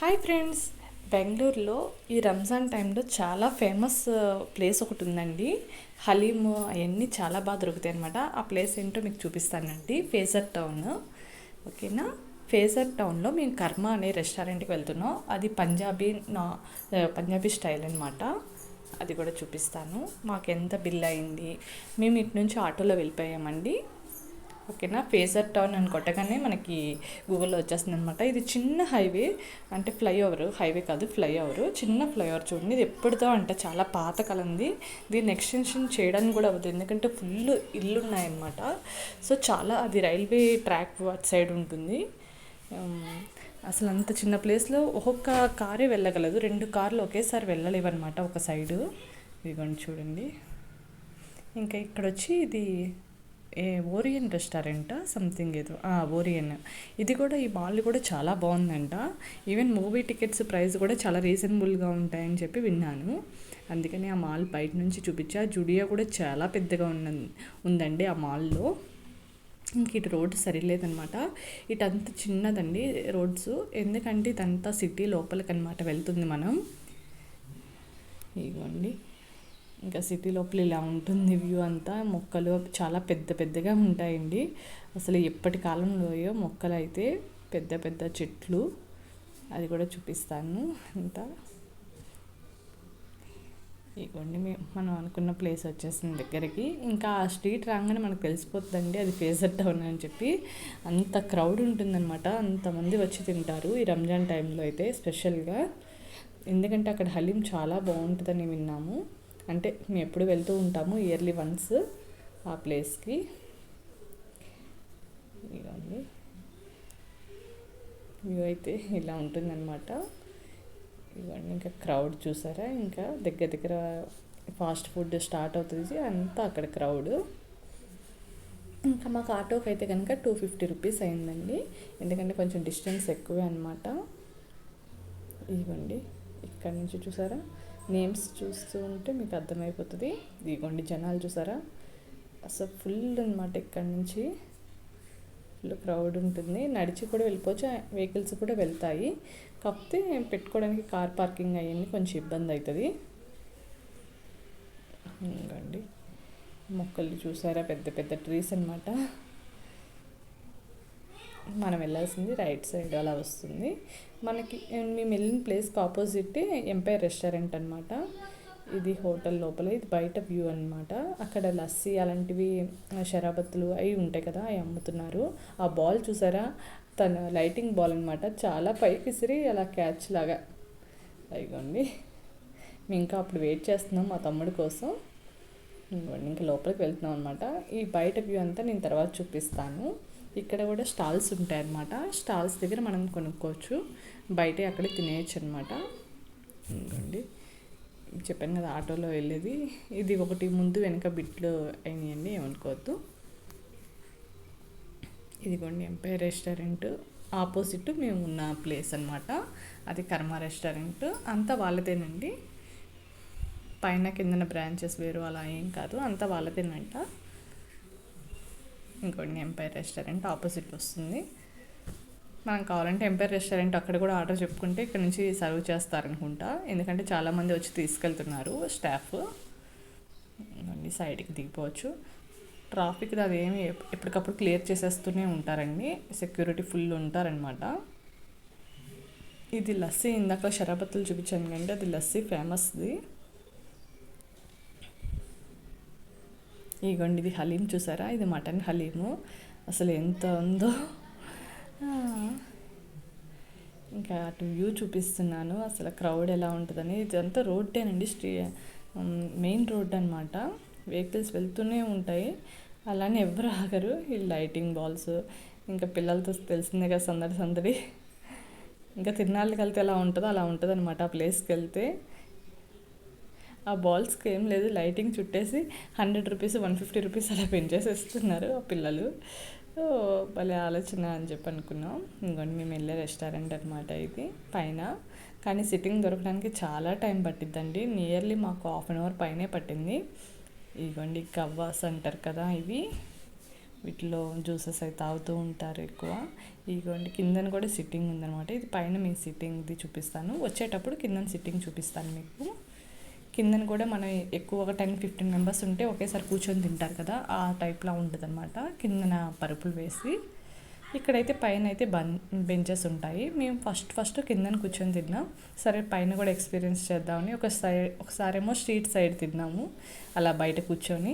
Hi friends. బెంగళూరులో ఈ రంజాన్ టైంలో చాలా ఫేమస్ ప్లేస్ ఒకటి ఉందండి హలీమ్ అవన్నీ చాలా బాగా దొరుకుతాయి అనమాట ఆ ప్లేస్ ఏంటో మీకు చూపిస్తానండి. Phasor town. ఓకేనా? ఫేజర్ టౌన్లో మేము కర్మ అనే రెస్టారెంట్కి వెళ్తున్నాం. అది పంజాబీ నా పంజాబీ స్టైల్ అనమాట అది కూడా చూపిస్తాను. మాకు ఎంత బిల్ అయింది? మేము ఇటు నుంచి ఆటోలో వెళ్ళిపోయామండి. ఓకేనా? ఫేజర్ టౌన్ అని కొట్టగానే మనకి గూగుల్లో వచ్చేస్తుంది అనమాట ఇది చిన్న హైవే అంటే ఫ్లైఓవర్ హైవే కాదు ఫ్లైఓవర్ చిన్న ఫ్లైఓవర్ చూడండి. ఇది ఎప్పటిదో అంటే చాలా పాత కాలంది. దీన్ని ఎక్స్టెన్షన్ చేయడానికి కూడా అవ్వదు. ఎందుకంటే ఫుల్ ఇల్లు ఉన్నాయన్నమాట సో చాలా అది రైల్వే ట్రాక్ అటు సైడ్ ఉంటుంది. అసలు అంత చిన్న ప్లేస్లో ఒక్కొక్క కారే వెళ్ళగలదు. రెండు కార్లు ఒకేసారి వెళ్ళలేవన్నమాట ఒక సైడు ఇదిగోండి చూడండి. ఇంకా ఇక్కడ వచ్చి ఇది ఏ ఓరియన్ రెస్టారెంట్? సంథింగ్ ఏదో. ఓరియన్. ఇది కూడా ఈ మాల్ కూడా చాలా బాగుందంట. ఈవెన్ మూవీ టికెట్స్ ప్రైస్ కూడా చాలా రీజనబుల్గా ఉంటాయని చెప్పి విన్నాను. అందుకని ఆ మాల్ బయట నుంచి చూపించా జుడియో కూడా చాలా పెద్దగా ఉన్న ఉందండి ఆ మాల్లో. ఇంక ఇటు రోడ్డు సరిలేదనమాట ఇటంత చిన్నదండి రోడ్స్. ఎందుకంటే ఇదంతా సిటీ లోపలికి అనమాట వెళ్తుంది మనం. ఇదిగోండి ఇంకా సిటీ లోపల ఇలా ఉంటుంది వ్యూ అంతా. మొక్కలు చాలా పెద్ద పెద్దగా ఉంటాయండి. అసలు ఎప్పటి కాలంలోయో మొక్కలు అయితే పెద్ద పెద్ద చెట్లు. అది కూడా చూపిస్తాను. అంతా ఇవ్వండి మేము మనం అనుకున్న ప్లేస్ వచ్చేసింది దగ్గరికి. ఇంకా ఆ స్ట్రీట్ రాగానే మనకు తెలిసిపోతుందండి అది ఫేజర్ టౌన్ అని చెప్పి. అంత క్రౌడ్ ఉంటుందన్నమాట. అంతమంది వచ్చి తింటారు ఈ రంజాన్ టైంలో అయితే స్పెషల్గా. ఎందుకంటే అక్కడ హలీం చాలా బాగుంటుందని విన్నాము. అంటే మేము ఎప్పుడు వెళ్తూ ఉంటాము ఇయర్లీ వన్స్ ఆ ప్లేస్కి. ఇదండి వ్యూ అయితే ఇలా ఉంటుందన్నమాట. ఇవన్నీ ఇంకా క్రౌడ్ చూసారా? ఇంకా దగ్గర దగ్గర ఫాస్ట్ ఫుడ్ స్టార్ట్ అవుతుంది. అంతా అక్కడ క్రౌడ్. ఇంకా మాకు ఆటోకి అయితే కనుక టూ ఫిఫ్టీ రూపీస్ అయిందండి. ఎందుకంటే కొంచెం డిస్టెన్స్ ఎక్కువే అనమాట ఇవ్వండి ఇక్కడ నుంచి చూసారా? నేమ్స్ చూస్తూ ఉంటే మీకు అర్థమైపోతుంది. ఇదిగోండి జనాలు చూసారా? అసలు ఫుల్ అనమాట ఇక్కడ నుంచి. ఫుల్ క్రౌడ్ ఉంటుంది. నడిచి కూడా వెళ్ళిపోవచ్చు. వెహికల్స్ కూడా వెళ్తాయి. కాకపోతే పెట్టుకోవడానికి కార్ పార్కింగ్ అవన్నీ కొంచెం ఇబ్బంది అవుతుంది. ఇంకండి మొక్కలు చూసారా? పెద్ద పెద్ద ట్రీస్ అనమాట మనం వెళ్ళాల్సింది రైట్ సైడ్ అలా వస్తుంది. మనకి మేము వెళ్ళిన ప్లేస్కి ఆపోజిట్ ఎంపైర్ రెస్టారెంట్ అనమాట ఇది హోటల్ లోపల ఇది బయట వ్యూ అనమాట అక్కడ లస్సీ అలాంటివి షరాబత్తులు అవి ఉంటాయి కదా అవి అమ్ముతున్నారు. ఆ బాల్ చూసారా? తన లైటింగ్ బాల్ అనమాట చాలా పైకి విసిరి అలా క్యాచ్ లాగా. అయిగోండి మేము ఇంకా అప్పుడు వెయిట్ చేస్తున్నాం మా తమ్ముడి కోసం. ఇంకా లోపలికి వెళ్తున్నాం అనమాట ఈ బయట వ్యూ అంతా నేను తర్వాత చూపిస్తాను. ఇక్కడ కూడా స్టాల్స్ ఉంటాయి అన్నమాట స్టాల్స్ దగ్గర మనం కొనుక్కోవచ్చు. బయటే అక్కడే తినేయచ్చు అనమాట ఇంకోండి చెప్పాను కదా ఆటోలో వెళ్ళేది. ఇది ఒకటి ముందు వెనక బిట్లు అయినాయండి ఏమనుకోవద్దు. ఇదిగోండి ఎంపైర్ రెస్టారెంట్ ఆపోజిట్ మేము ఉన్న ప్లేస్ అనమాట అది కర్మ రెస్టారెంట్ అంతా వాళ్ళదేనండి. పైన కిందన బ్రాంచెస్ వేరు అలా ఏం కాదు. అంతా వాళ్ళదేనంట. ఇంకోటి ఎంపైర్ రెస్టారెంట్ ఆపోజిట్ వస్తుంది. మనం కావాలంటే ఎంపైర్ రెస్టారెంట్ అక్కడ కూడా ఆర్డర్ చెప్పుకుంటే ఇక్కడ నుంచి సర్వ్ చేస్తారనుకుంటా. ఎందుకంటే చాలామంది వచ్చి తీసుకెళ్తున్నారు స్టాఫ్ అండి సైడ్కి దిగిపోవచ్చు. ట్రాఫిక్ అది ఏమి ఎప్పటికప్పుడు క్లియర్ చేసేస్తూనే ఉంటారండి. సెక్యూరిటీ ఫుల్ ఉంటారనమాట ఇది లస్సీ ఇందాక షరాబత్తులు చూపించాను కంటే అది లస్సీ ఫేమస్ది ఇగోండి ఇది హలీం చూసారా? ఇది మటన్ హలీము. అసలు ఎంత ఉందో. ఇంకా అటు వ్యూ చూపిస్తున్నాను. అసలు క్రౌడ్ ఎలా ఉంటుందని. ఇదంతా రోడ్డేనండి. స్ట్రీ మెయిన్ రోడ్ అనమాట వెహికల్స్ వెళ్తూనే ఉంటాయి. అలానే ఎవరు ఆగరు. ఈ లైటింగ్ బాల్స్. ఇంకా పిల్లలతో తెలిసిందే కదా సందడి సందడి. ఇంకా తిరునాళ్ళకి వెళ్తే ఎలా ఉంటుందో అలా ఉంటుంది అనమాట ఆ ప్లేస్కి వెళ్తే. ఆ బాల్స్కి ఏం లేదు లైటింగ్ చుట్టేసి hundred rupees one fifty rupees అలా పెంచేసేస్తున్నారు ఆ పిల్లలు. సో భలే ఆలోచన అని చెప్పి అనుకున్నాం. ఇంకోటి మేము వెళ్ళే రెస్టారెంట్ అనమాట ఇది పైన. కానీ సిట్టింగ్ దొరకడానికి చాలా టైం పట్టిద్దండి. నియర్లీ మాకు హాఫ్ అన్ అవర్ పైనే పట్టింది. ఇదిగోండి కవ్వాస్ అంటారు కదా ఇవి. వీటిలో జ్యూసెస్ అయితే తాగుతూ ఉంటారు ఎక్కువ. ఇదిగోండి కిందన కూడా సిట్టింగ్ ఉందనమాట ఇది పైన మీ సిట్టింగ్ది చూపిస్తాను. వచ్చేటప్పుడు కిందన సిట్టింగ్ చూపిస్తాను మీకు. కిందన కూడా మనం ఎక్కువ ఒక టెన్ ఫిఫ్టీన్ మెంబర్స్ ఉంటే ఒకేసారి కూర్చొని తింటారు కదా ఆ టైప్లో ఉంటుంది అనమాట కిందన పరుపులు వేసి ఇక్కడైతే పైన అయితే బన్ బెంచెస్ ఉంటాయి. మేము ఫస్ట్ ఫస్ట్ కిందన కూర్చొని తిన్నాం. సరే పైన కూడా ఎక్స్పీరియన్స్ చేద్దామని ఒక సైడ్ ఒకసారేమో స్ట్రీట్ సైడ్ తిన్నాము అలా బయట కూర్చొని.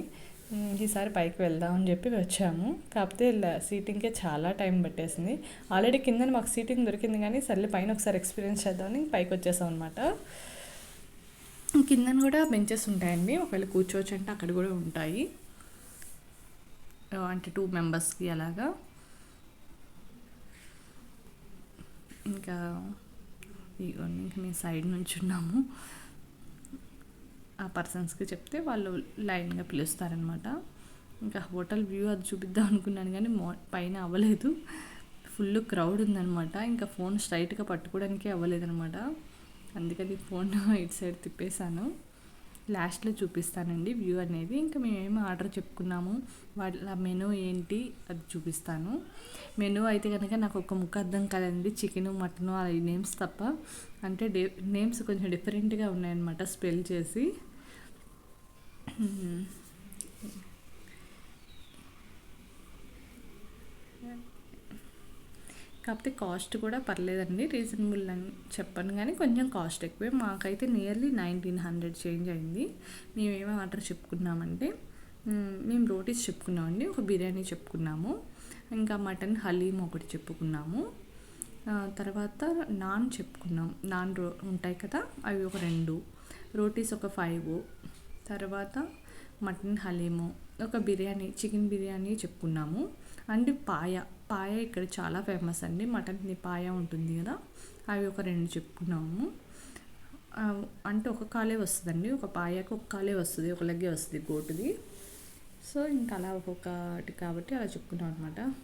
ఈసారి పైకి వెళ్దామని చెప్పి వచ్చాము. కాకపోతే సీటింగ్కే చాలా టైం పట్టేసింది. ఆల్రెడీ కిందన మాకు సీటింగ్ దొరికింది కానీ సర్లే పైన ఒకసారి ఎక్స్పీరియన్స్ చేద్దామని పైకి వచ్చేసాం అనమాట కిందన కూడా బెంచెస్ ఉంటాయండి. ఒకవేళ కూర్చోవచ్చు అంటే అక్కడ కూడా ఉంటాయి. అంటే టూ మెంబర్స్కి అలాగా. ఇంకా ఇంకా మేము సైడ్ నుంచి ఉన్నాము. ఆ పర్సన్స్కి చెప్తే వాళ్ళు లైన్గా పిలుస్తారనమాట ఇంకా హోటల్ వ్యూ అది చూపిద్దాం అనుకున్నాను కానీ మో పైన అవ్వలేదు. ఫుల్ క్రౌడ్ ఉందనమాట ఇంకా ఫోన్ స్ట్రైట్గా పట్టుకోవడానికి అవ్వలేదనమాట అందుకని ఫోన్ ఇటు సైడ్ తిప్పేశాను. లాస్ట్లో చూపిస్తానండి వ్యూ అనేది. ఇంకా మేము ఏమి ఆర్డర్ చెప్పుకున్నాము వాళ్ళ మెనూ ఏంటి అది చూపిస్తాను. మెనూ అయితే కనుక నాకు ఒక ముక్క అర్థం కాదండి. చికెను మటను అవి నేమ్స్ తప్ప. అంటే డే నేమ్స్ కొంచెం డిఫరెంట్గా ఉన్నాయన్నమాట స్పెల్ చేసి. కాకపోతే కాస్ట్ కూడా పర్లేదండి. రీజనబుల్ అని చెప్పాను కానీ కొంచెం కాస్ట్ ఎక్కువే. మాకైతే నియర్లీ నైన్టీన్ హండ్రెడ్ చేంజ్ అయింది. మేమేమో ఆర్డర్ చెప్పుకున్నామంటే మేము రోటీస్ చెప్పుకున్నామండి. ఒక బిర్యానీ చెప్పుకున్నాము. ఇంకా మటన్ హలీం ఒకటి చెప్పుకున్నాము. తర్వాత నాన్ చెప్పుకున్నాం. నాన్ రో ఉంటాయి కదా అవి ఒక రెండు. రోటీస్ ఒక ఫైవ్. తర్వాత మటన్ హలీము. ఒక బిర్యానీ చికెన్ బిర్యానీ చెప్పుకున్నాము. అండ్ పాయ. పాయ ఇక్కడ చాలా ఫేమస్ అండి. మటన్ పాయ ఉంటుంది కదా. అవి ఒక రెండు చెప్పుకున్నాము. అంటే ఒక కాలే వస్తుందండి. ఒక పాయకు ఒక కాలే వస్తుంది. ఒక లెగ్గే వస్తుంది గోటుది. సో ఇంకా అలా ఒక్కొక్కటి కాబట్టి అలా చెప్పుకున్నాం అనమాట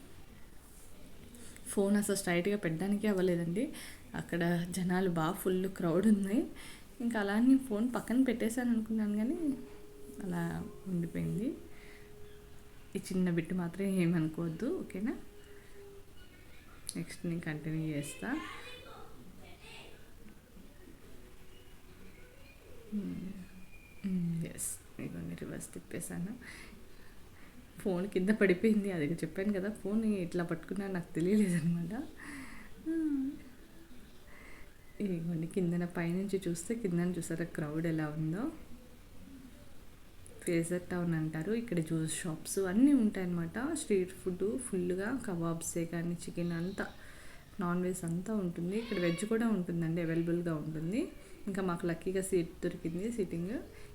ఫోన్ అసలు స్ట్రైట్గా పెట్టడానికి అవ్వలేదండి. అక్కడ జనాలు బాగా ఫుల్ క్రౌడ్ ఉంది. ఇంకా అలా నేను ఫోన్ పక్కన పెట్టేశాను అనుకున్నాను కానీ అలా ఉండిపోయింది. ఈ చిన్న బిట్టు మాత్రం ఏమనుకోవద్దు ఓకేనా? నెక్స్ట్ నేను కంటిన్యూ చేస్తా. Hmm. Hmm, ఎస్ ఇవన్నీ రివర్స్ తిప్పేశాను. ఫోన్ కింద పడిపోయింది అది చెప్పాను కదా ఫోన్ ఇట్లా పట్టుకున్నా నాకు తెలియలేదు అనమాట hmm. ఇదిగోండి కిందన పైనుంచి చూస్తే కిందన చూసారా క్రౌడ్ ఎలా ఉందో? ఫేజర్ టౌన్ అంటారు ఇక్కడ జ్యూస్ షాప్స్ అన్నీ ఉంటాయన్నమాట. స్ట్రీట్ ఫుడ్ ఫుల్గా కబాబ్సే కానీ చికెన్ అంతా నాన్ వెజ్ అంతా ఉంటుంది. ఇక్కడ వెజ్ కూడా ఉంటుందండి అవైలబుల్గా ఉంటుంది. ఇంకా మాకు లక్కీగా సీట్ దొరికింది సిట్టింగ్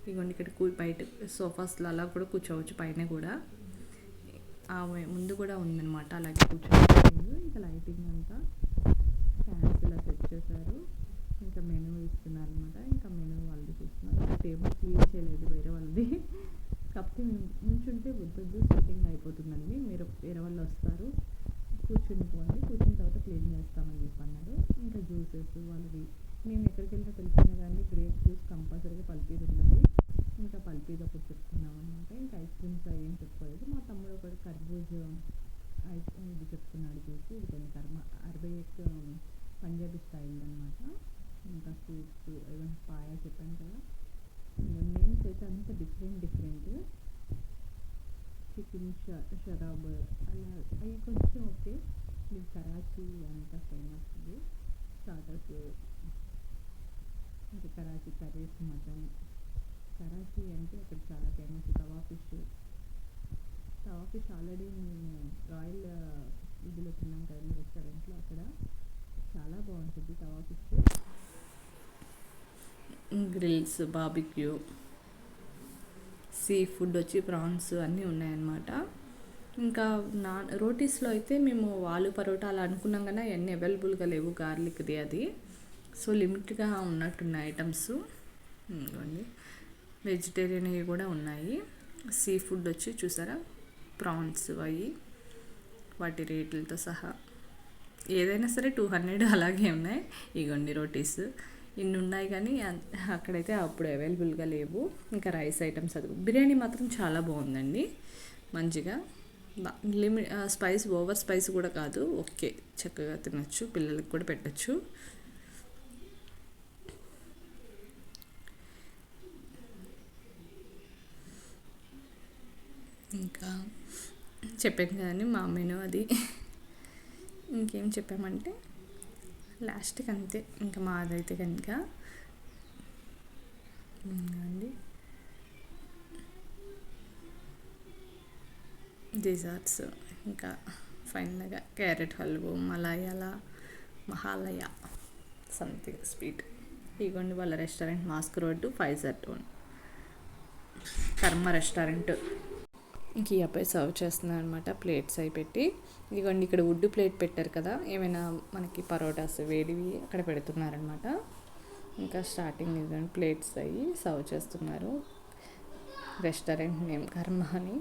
ఇగోండి ఇక్కడ కూ బయట సోఫాస్లో అలా కూడా కూర్చోవచ్చు పైన కూడా. ఆ ముందు కూడా ఉందన్నమాట అలాగే కూర్చోవచ్చు. ఇంకా లైటింగ్ అంతా. ఫ్యాన్స్ ఇలా సెట్ చేశారు. ఇంకా మెనూ ఇస్తున్నారు అనమాట ఇంకా మెనూ వాళ్ళు చూస్తున్నారు. ఇంకా టేబుల్ క్లీన్ చేయలేదు వేరే వాళ్ళది. కాకపోతే నుంచుంటే వద్దొద్దు సెట్టింగ్ అయిపోతుందండి. మీరు వేరే వాళ్ళు వస్తారు కూర్చుని పోండి. కూర్చున్న తర్వాత క్లీన్ చేస్తామని చెప్పి అన్నారు ఇంకా జ్యూసెస్ వాళ్ళది. మేము ఎక్కడికి వెళ్తే తెలిసిన కానీ గ్రేప్ జ్యూస్ కంపల్సరీగా పల్పీది ఉండాలి ఇంకా పల్పీది ఒకటి చెప్తున్నాం అనమాట ఇంకా ఐస్ క్రీమ్స్ అవి ఏం చెప్పుకోలేదు. మా తమ్ముడు ఒకటి కర్బూజ్ ఐస్ ఇది చెప్తున్నాడు జ్యూస్. ఇది కొన్ని కర్మ అరవై పంజాబీ స్టైల్ అనమాట ఇంకా సూప్స్ ఏదైనా పాయ చెప్పాను కదా. నేమ్స్ అయితే అంత డిఫరెంట్ డిఫరెంట్ చికెన్ షరాబ్ అలా అవి కొంచెం ఓకే. ఇది కరాచీ అంత ఫేమస్ ఇది. స్టార్టర్స్ ఇంకా కరాచీ కర్రీస్ మటన్. కరాచీ అంటే అక్కడ చాలా famous tawa fish. Tawa fish already మేము రాయల్ ఇదిలో తిన్నాం కదండి రెస్టారెంట్లో అక్కడ. చాలా బాగుంటుంది tawa fish. Grills barbecue sea food వచ్చి ప్రాన్స్ అన్నీ ఉన్నాయన్నమాట. ఇంకా నాన్ రోటీస్లో అయితే మేము ఆలు పరోటా అలా అనుకున్నాం కానీ అవన్నీ అవైలబుల్గా లేవు గార్లిక్ది అది. సో లిమిట్గా ఉన్నట్టున్న ఐటమ్స్. ఇదిగోండి. వెజిటేరియన్ కూడా ఉన్నాయి. సీ ఫుడ్ వచ్చి చూసారా? ప్రాన్స్ అవి. వాటి రేట్లతో సహా. ఏదైనా సరే టూ హండ్రెడ్ అలాగే ఉన్నాయి. ఇగోండి రోటీస్. ఇన్ని ఉన్నాయి కానీ అక్కడైతే అప్పుడు అవైలబుల్గా లేవు. ఇంకా రైస్ ఐటమ్స్ అది బిర్యానీ మాత్రం చాలా బాగుందండి. మంచిగా. లిమిట్ స్పైస్ ఓవర్ స్పైస్ కూడా కాదు. ఓకే చక్కగా తినచ్చు. పిల్లలకి కూడా పెట్టచ్చు. ఇంకా చెప్పాను కదండి మా మెను అది. ఇంకేం చెప్పామంటే లాస్ట్కి అంతే ఇంకా మాదైతే కనుక అండి డిజర్ట్స్. ఇంకా ఫైనల్గా క్యారెట్ హల్వా మలాయాల మహాలయ. Something sweet. ఇగోండి వాళ్ళ రెస్టారెంట్ మాస్క్ రోడ్డు ఫైవ్ జర్ టూ కర్మ రెస్టారెంట్. ఇంక ఈ అబ్బాయి సర్వ్ చేస్తున్నాను అనమాట ప్లేట్స్ అవి పెట్టి. ఇదిగోండి ఇక్కడ వుడ్ ప్లేట్ పెట్టారు కదా ఏమైనా మనకి పరోటాస్ వేడివి అక్కడ పెడుతున్నారనమాట ఇంకా స్టార్టింగ్ ఇదిగోండి ప్లేట్స్ అవి సర్వ్ చేస్తున్నారు. రెస్టారెంట్ నేమ్ కర్మ అని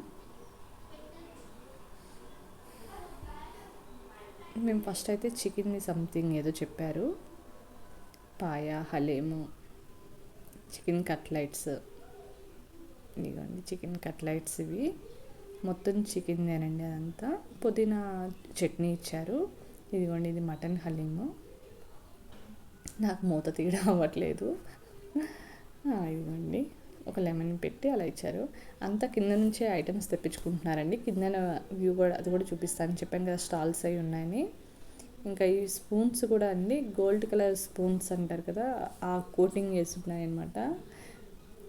మేము ఫస్ట్ అయితే చికెన్ని సంథింగ్ ఏదో చెప్పారు. పాయ హలేము చికెన్ కట్లైట్స్ ఇదిగోండి చికెన్ కట్లైట్స్ ఇవి. మొత్తం చికెన్దేనండి అదంతా. పుదీనా చట్నీ ఇచ్చారు. ఇదిగోండి ఇది మటన్ హలీము. నాకు మూత తీయడం అవ్వట్లేదు. ఇదిగోండి. ఒక లెమన్ పెట్టి అలా ఇచ్చారు. అంతా కింద నుంచే ఐటమ్స్ తెప్పించుకుంటున్నారండి. కింద వ్యూ కూడా అది కూడా చూపిస్తాను. చెప్పాను కదా స్టాల్స్ అవి ఉన్నాయని. ఇంకా ఈ స్పూన్స్ కూడా అండి. గోల్డ్ కలర్ స్పూన్స్ అంటారు కదా ఆ కోటింగ్ వేసుకున్నాయన్నమాట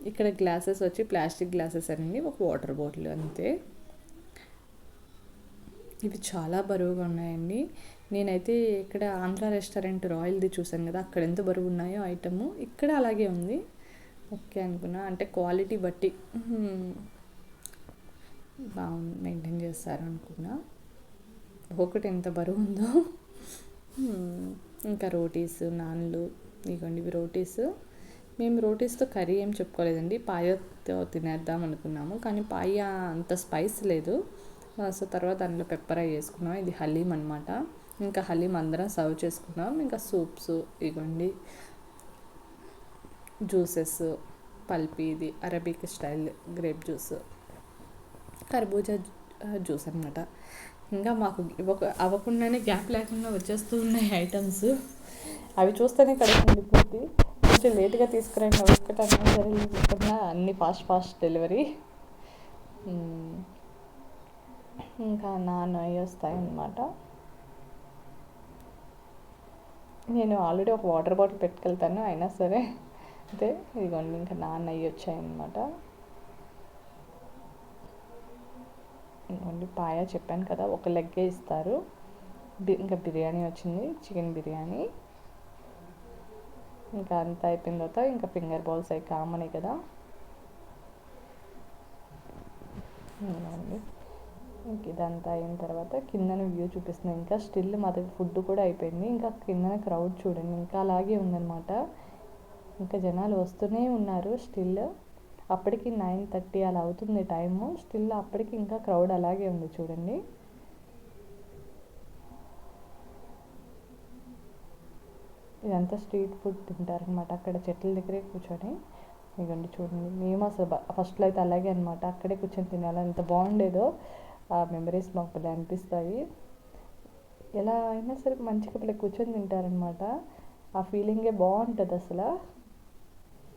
ఇక్కడ గ్లాసెస్ వచ్చి ప్లాస్టిక్ గ్లాసెస్ అండి ఒక వాటర్ బాటిల్ అంతే. ఇవి చాలా బరువుగా ఉన్నాయండి. నేనైతే ఇక్కడ ఆంధ్ర రెస్టారెంట్ రాయల్ది చూసాను కదా అక్కడ ఎంత బరువు ఉన్నాయో ఐటమ్ ఇక్కడ అలాగే ఉంది. ఓకే అనుకున్నా అంటే క్వాలిటీ బట్టి. బాగుంది మెయింటైన్ చేస్తారు అనుకున్నా. ఒకటి ఎంత బరువు ఉందో. ఇంకా రోటీస్ నాన్లు ఇవ్వండి ఇవి రోటీస్. మేము రోటీస్తో కర్రీ ఏం చెప్పుకోలేదండి పాయతో తినేద్దాం అనుకున్నాము కానీ పాయ అంత స్పైస్ లేదు. సో తర్వాత దానిలో పెప్పర్ అవి వేసుకున్నాం ఇది హలీం అనమాట ఇంకా హలీం అందరం సర్వ్ చేసుకున్నాం. ఇంకా సూప్స్ ఇవ్వండి. జ్యూసెస్ పల్పి ఇది అరబిక్ స్టైల్ గ్రేప్ జ్యూస్. కర్బూజా జ్యూస్ అనమాట ఇంకా మాకు ఇవ్వక అవ్వకుండానే గ్యాప్ లేకుండా వచ్చేస్తూ ఉన్నాయి ఐటమ్స్. అవి చూస్తేనే కడుపుంది పూర్తి కొంచెం లేట్గా తీసుకురండి. ఒక్కటన్నా సరే అన్ని ఫాస్ట్ ఫాస్ట్ డెలివరీ. ఇంకా నాన్ అవి వస్తాయి అన్నమాట నేను ఆల్రెడీ ఒక వాటర్ బాటిల్ పెట్టుకెళ్తాను అయినా సరే. అయితే ఇదిగోండి ఇంకా నాన్న అయ్యి వచ్చాయన్నమాట. ఇదిగోండి పాయ చెప్పాను కదా ఒక లెగ్గే ఇస్తారు. ఇంకా బిర్యానీ వచ్చింది చికెన్ బిర్యానీ. ఇంకా అంతా అయిపోయిన తర్వాత ఇంకా ఫింగర్ బాల్స్ అవి కామనే కదా. ఇంక ఇదంతా అయిన తర్వాత కిందన వ్యూ చూపిస్తుంది ఇంకా స్టిల్ మా దగ్గర ఫుడ్ కూడా అయిపోయింది. ఇంకా కిందన క్రౌడ్ చూడండి. ఇంకా అలాగే ఉందన్నమాట. ఇంకా జనాలు వస్తూనే ఉన్నారు స్టిల్ అప్పటికి నైన్ థర్టీ అలా అవుతుంది టైము స్టిల్ అప్పటికి ఇంకా క్రౌడ్ అలాగే ఉంది చూడండి. ఇదంతా స్ట్రీట్ ఫుడ్ తింటారనమాట అక్కడ చెట్ల దగ్గరే కూర్చొని. ఇవ్వండి చూడండి. మేము అసలు ఫస్ట్లో అయితే అలాగే అనమాట అక్కడే కూర్చొని తినాలి. ఎంత బాగుండేదో. ఆ మెమరీస్ మాకు భలే అనిపిస్తాయి. ఎలా అయినా సరే మంచిగా భలే కూర్చొని తింటారనమాట ఆ ఫీలింగే బాగుంటుంది అసలు.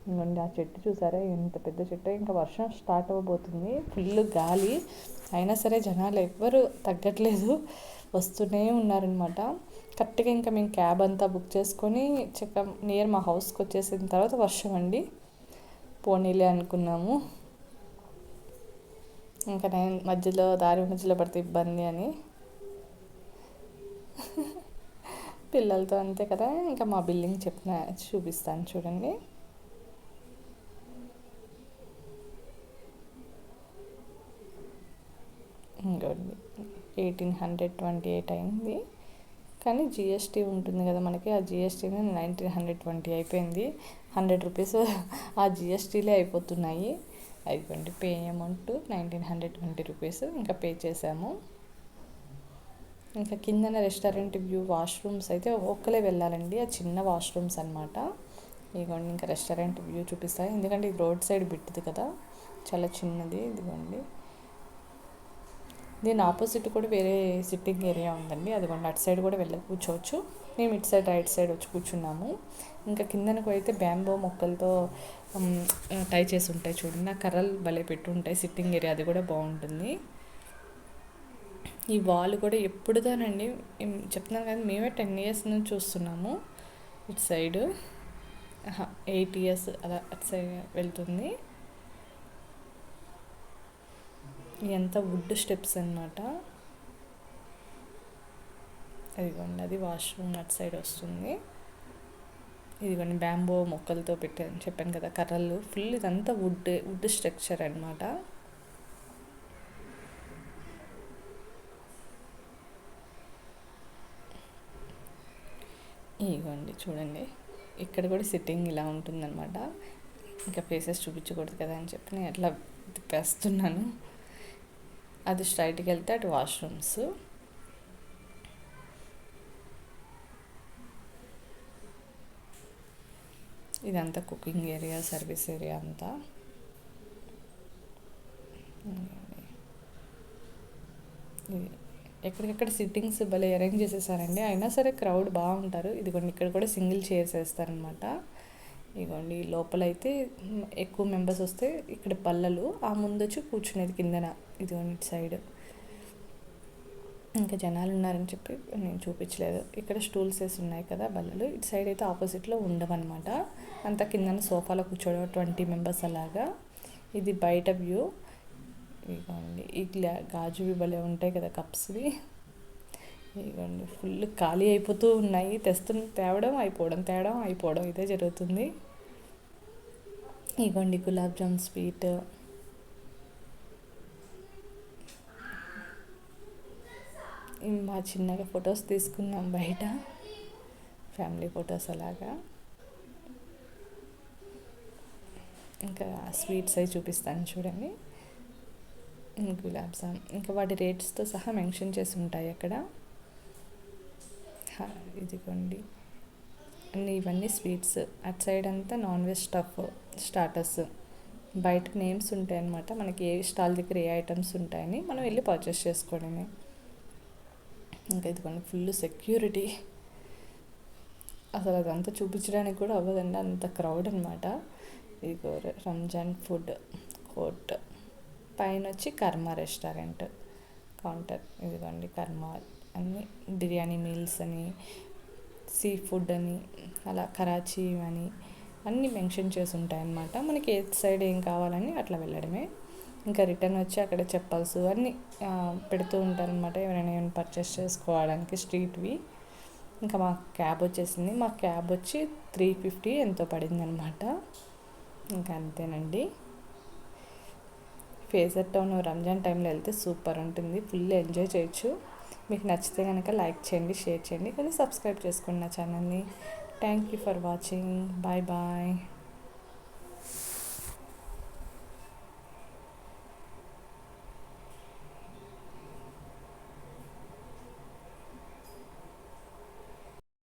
ఇంకండి ఆ చెట్టు చూసారా? ఎంత పెద్ద చెట్టు. ఇంకా వర్షం స్టార్ట్ అవ్వబోతుంది. ఫుల్ గాలి. అయినా సరే జనాలు ఎవ్వరు తగ్గట్లేదు. వస్తూనే ఉన్నారనమాట కరెక్ట్గా ఇంకా మేము క్యాబ్ అంతా బుక్ చేసుకొని చెక్క నియర్ మా హౌస్కి వచ్చేసిన తర్వాత వర్షం అండి. పోనీలే అనుకున్నాము. ఇంకా నేను మధ్యలో దారి మధ్యలో పడితే ఇబ్బంది అని. పిల్లలతో అంతే కదా. ఇంకా మా బిల్డింగ్ చెప్పిన చూపిస్తాను చూడండి. ఇంకోటి ఎయిటీన్ హండ్రెడ్ ట్వంటీ ఎయిట్ అయింది. కానీ జిఎస్టీ ఉంటుంది కదా మనకి. ఆ జిఎస్టీని నైన్టీన్ హండ్రెడ్ ట్వంటీ అయిపోయింది. హండ్రెడ్ రూపీస్ ఆ జిఎస్టీలే అయిపోతున్నాయి. అయిపోయింది. Pay amount nineteen hundred twenty rupees ఇంకా పే చేసాము. ఇంకా కిందన రెస్టారెంట్ వ్యూ వాష్రూమ్స్ అయితే ఒక్కలే వెళ్ళాలండి. ఆ చిన్న వాష్రూమ్స్ అనమాట ఇదిగోండి ఇంకా రెస్టారెంట్ వ్యూ చూపిస్తాయి ఎందుకంటే ఇది రోడ్ సైడ్ బిట్టిది కదా. చాలా చిన్నది ఇదిగోండి. దీని ఆపోజిట్ కూడా వేరే సిట్టింగ్ ఏరియా ఉందండి. అదిగోండి అటు సైడ్ కూడా వెళ్ళి కూర్చోవచ్చు. మేము ఇటు సైడ్ రైట్ సైడ్ వచ్చి కూర్చున్నాము. ఇంకా కిందనకు అయితే బ్యాంబో మొక్కలతో టై చేసి ఉంటాయి చూడండి. ఆ కర్రలు భలే పెట్టి ఉంటాయి. సిట్టింగ్ ఏరియా అది కూడా బాగుంటుంది. ఈ వాల్ కూడా ఎప్పుడుదానండి చెప్తున్నాను కానీ మేమే టెన్ ఇయర్స్ నుంచి చూస్తున్నాము. ఇటు సైడ్ ఎయిట్ ఇయర్స్ అలా అటు సైడ్ వెళ్తుంది. ఎంత వుడ్ స్టెప్స్ అనమాట అదిగోండి అది వాష్రూమ్ అటు సైడ్ వస్తుంది. ఇదిగోండి బ్యాంబో మొక్కలతో పెట్టాను చెప్పాను కదా కర్రలు. ఫుల్ ఇదంతా వుడ్ వుడ్ స్ట్రక్చర్ అనమాట ఇదిగోండి చూడండి. ఇక్కడ కూడా సిట్టింగ్ ఇలా ఉంటుందన్నమాట. ఇంకా ఫేసెస్ చూపించకూడదు కదా అని చెప్పి నేను అట్లా తిప్పేస్తున్నాను. అది స్ట్రైట్కి వెళ్తే అటు వాష్రూమ్స్ ఇదంతా కుకింగ్ ఏరియా సర్వీస్ ఏరియా అంతా. ఎక్కడికెక్కడ సిట్టింగ్స్ భలే అరేంజ్ చేసేసారండి. అయినా సరే క్రౌడ్ బాగుంటారు. ఇదిగోండి ఇక్కడ కూడా సింగిల్ చైర్స్ వేస్తారనమాట ఇదిగోండి లోపల అయితే ఎక్కువ మెంబర్స్ వస్తే ఇక్కడ పల్లలు ఆ ముందు వచ్చి కూర్చునేది కిందన. ఇదిగోండి ఇటు సైడ్. ఇంకా జనాలు ఉన్నారని చెప్పి నేను చూపించలేదు. ఇక్కడ స్టూల్స్ వేసి ఉన్నాయి కదా బల్లలు. ఇటు సైడ్ అయితే ఆపోజిట్లో ఉండవన్నమాట. అంతా కిందన సోఫాలో కూర్చోవడం ట్వంటీ మెంబర్స్ అలాగా. ఇది బయట వ్యూ. ఇదిగోండి ఈ గ్లా గాజువి భలే ఉంటాయి కదా కప్స్వి. ఇదిగోండి ఫుల్ ఖాళీ అయిపోతూ ఉన్నాయి. తెస్తు తేవడం అయిపోవడం తేవడం అయిపోవడం ఇదే జరుగుతుంది. ఇదిగోండి గులాబ్ జామ్ స్వీట్. మా చిన్నగా ఫొటోస్ తీసుకున్నాం బయట. ఫ్యామిలీ ఫొటోస్ అలాగా. ఇంకా స్వీట్స్ అవి చూపిస్తాను చూడండి. గులాబ్ జామ్. ఇంకా వాటి రేట్స్తో సహా మెన్షన్ చేసి ఉంటాయి అక్కడ. ఇదిగోండి. అన్నీ ఇవన్నీ స్వీట్స్. అట్ సైడ్ అంతా నాన్ వెజ్ స్టఫ్ స్టార్టర్స్. బయట నేమ్స్ ఉంటాయి అన్నమాట మనకి ఏ స్టాల్ దగ్గర ఏ ఐటమ్స్ ఉంటాయని మనం వెళ్ళి పర్చేస్ చేసుకోవడమే. ఇంకా ఇదిగోండి ఫుల్ సెక్యూరిటీ అసలు అదంతా చూపించడానికి కూడా అవ్వదండి అంత క్రౌడ్ అనమాట ఇదిగో రంజాన్ ఫుడ్ కోర్ట్ పైన వచ్చి కర్మ రెస్టారెంట్ కౌంటర్ ఇదిగోండి కర్మ అన్ని బిర్యానీ మీల్స్ అని సీ ఫుడ్ అని అలా కరాచీ అని అన్నీ మెన్షన్ చేసి ఉంటాయన్నమాట. మనకి ఏ సైడ్ ఏం కావాలని అట్లా వెళ్ళడమే. ఇంకా రిటర్న్ వచ్చి అక్కడ చెప్పల్స్ అన్నీ పెడుతూ ఉంటారు అనమాట ఎవరైనా ఏమైనా పర్చేస్ చేసుకోవడానికి స్ట్రీట్వి ఇంకా మా క్యాబ్ వచ్చేసింది. మా క్యాబ్ వచ్చి త్రీ ఫిఫ్టీ ఎంతో పడింది అనమాట ఇంకా అంతేనండి. ఫేజర్ టౌన్ రంజాన్ టైంలో వెళ్తే సూపర్ ఉంటుంది. ఫుల్ ఎంజాయ్ చేయొచ్చు. మీకు నచ్చితే కనుక లైక్ చేయండి షేర్ చేయండి. కానీ సబ్స్క్రైబ్ చేసుకోండి నా ఛానల్ని thank you for watching bye bye